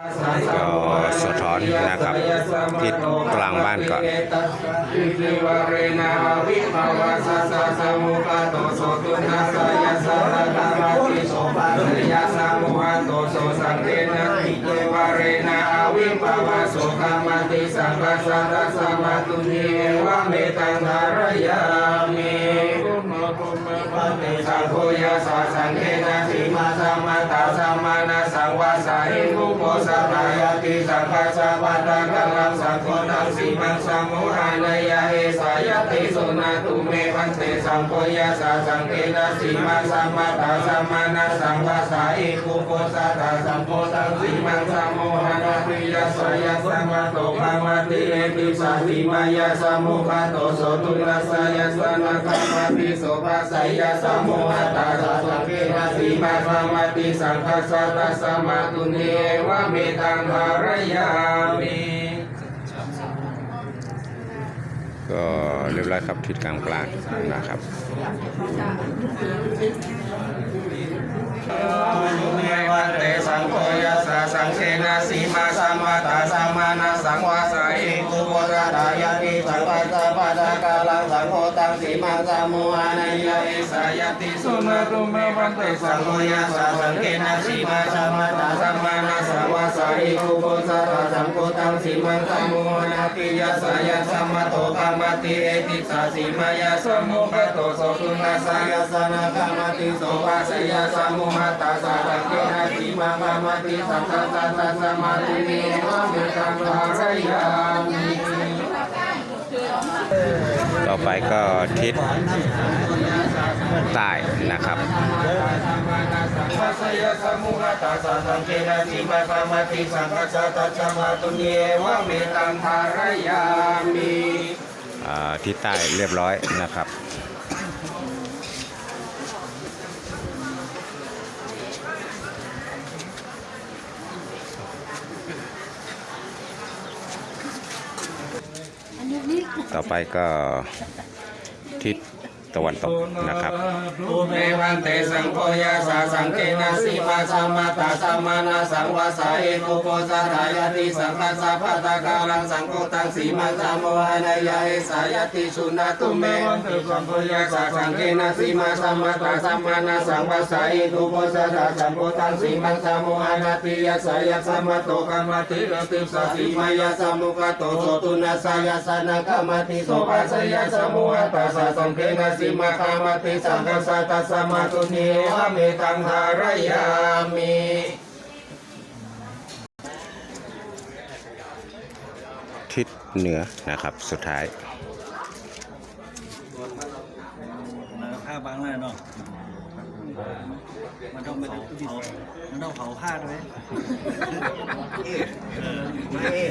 ก็สะท้อนนะครับทิศกลางบ้านก่อนสัสสะสมุปะโตโสตุนัสสะสะระกามาติโสปะริยะสามุหะโตโสสังเกนะอิติวเรนาวิภาวะโสกามาติสังกัสสะตัสสะมาตุเนวะเมตังธารยา ตุมะปุมะปะเตสังโฆยะสะสังเกนะสีมาสัมมาตาสัมมานะสังวาสาหิมุโพสัตายาติสังกัสสะปัตตะกัลลังสังโฆตังสีมังสัมโมหานายาเอสายาติสุนาตุเมพันเตสังโฆยะสะสังเกนะสีมาสัมมาตาสัมมานะสังวาสาหิมุโพสัตาสังโฆตังสีมังสัมโมหานาติยะสายสัมมาโตภาวะติเอติสาสีมายะสัมมุขโตโสตุนัสสะยะสนะกรรมติโสภาสยะสัมโมหตาสังเกนะสีมาภาวะติสังคัสสะตัสสะมาตุเนวะเมตังภารยามิก็เรียบร้อยครับทิศกลางกลางนะครับเมวันเตสังโฆยัสสะสังเขนะสีมาสัมมาตาสัมมานะสังวาสาอิกุโม ระดายาติสังวาสะปะทะกาลังสังโฆตังสีมาสัมโมหานายาเอสายติสุนาตุเมวันเตสังโฆยัสสะสังเขนะสีมาสัมมาตาสัมมานะสังวาสาอิกุโมสระสังโฆตังสีมังสัมโมนาติยัสสะยัสสะมะโตกามติเอติสาสีมายาสมุขโตโสตุนัสสะยัสนะกามติโสภาสยาสมุหตาสาสังเกนะสีมากามติสังฆสัสสะสมาธิเนวะเมตังภารยามิ ต่อ ไปก็ทิศใต้นะครับทิศใต้เรียบร้อยนะครับ ต่อไปก็ทิศ ตะวันตกนะครับเมวันเตสังโฆยาสาสังเกนะสีมาสัมมาตาสัมมานาสังวาสาเอโกโปสะทายาติสังคัสสะพัตตะกาลังสังโฆตังสีมาสัมโมหานายาเอสายติสุนาตุเมวันเตสังโฆยาสาสังเกนะสีมาสัมมาตาสัมมานาสังวาสาเอโกโปสะทาสังโฆตังสีมังสัมโมหานาติยาสายสัมมาโตกามติรติสัสีมายาสัมมุขโตโสตุนัสสายสานะกามติโสภาสยาสัมโมหตาสะสังเกนะสีมาคามติสังฆสัตตสมาตุเนวะเมตังหารยามิทิศเหนือนะครับสุดท้ายมันก็ผ้าบางแล้วเนาะ มันต้องไม่ต้องเผามันต้องเผาผ้าด้วยเออไม่เอ๊ะ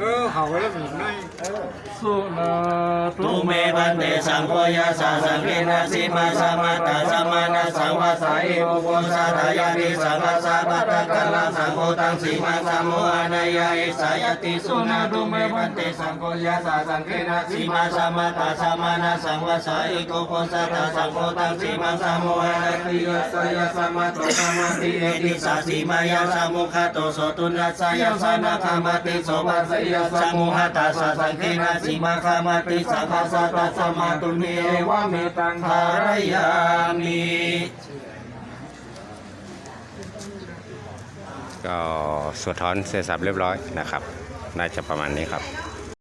ก็เขาแล้วมีไม่สุนาตุเมวันเตสังโฆยาสาสังเกนะสีมาสมาตาสมานาสังวาสาเอโมโกสาทายาติสังฆาสาปัตตะกัลลังสังโฆตังสีมังสัมโมหานายาเอสายติสุนาตุเมวันเตสังโฆยาสาสังเกนะสีมาสมาตาสมานาสังวาสาเอโกโกสาทาสังโฆตังสีมังสัมโมหานาติยสยสัมมาโตกามติเอติสาสีมายาสัมมุขโตโสตุนัสสยสนะกามติโสภาสยสัมมุหตาสาสังเกนะสีมาคามติสังฆาสัตตสมาตุเนวะเมตังภารยามิก็สะท้อนเสร็จสับเรียบร้อยนะครับ น่าจะประมาณนี้ครับ